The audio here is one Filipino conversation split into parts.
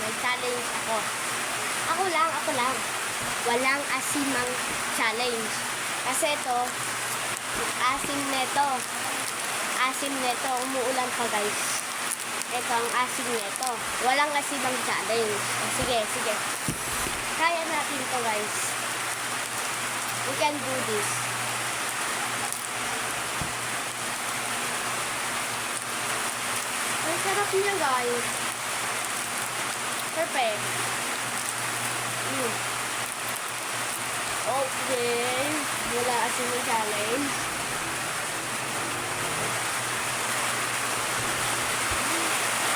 may challenge ako. Ako lang, ako lang. Walang asimang challenge. Kasi ito, asim neto. Asim neto, umuulan pa guys. Ito ang asim neto. Walang asimang challenge. Sige, sige. Kaya natin to guys. We can do this. Sarap niya guys. Perfect. Mm. Okay. Wala kasi may challenge.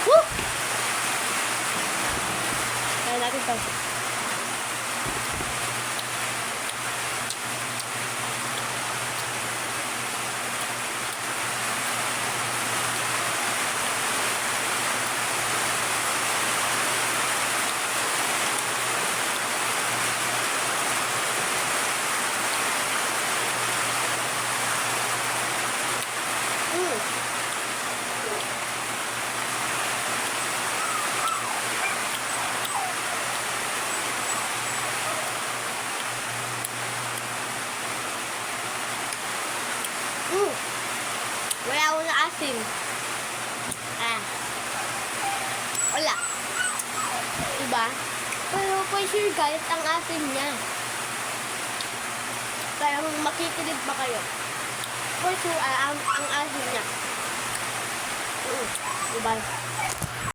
Woo! Kaya natin to. Mm. Mm. Wala ako na asim. Ah. Wala. Diba? Pero for sure guys, ang asim niya. Kaya makikinig ba kayo? For sure, ah, ang, ang asim niya. Mm. Diba?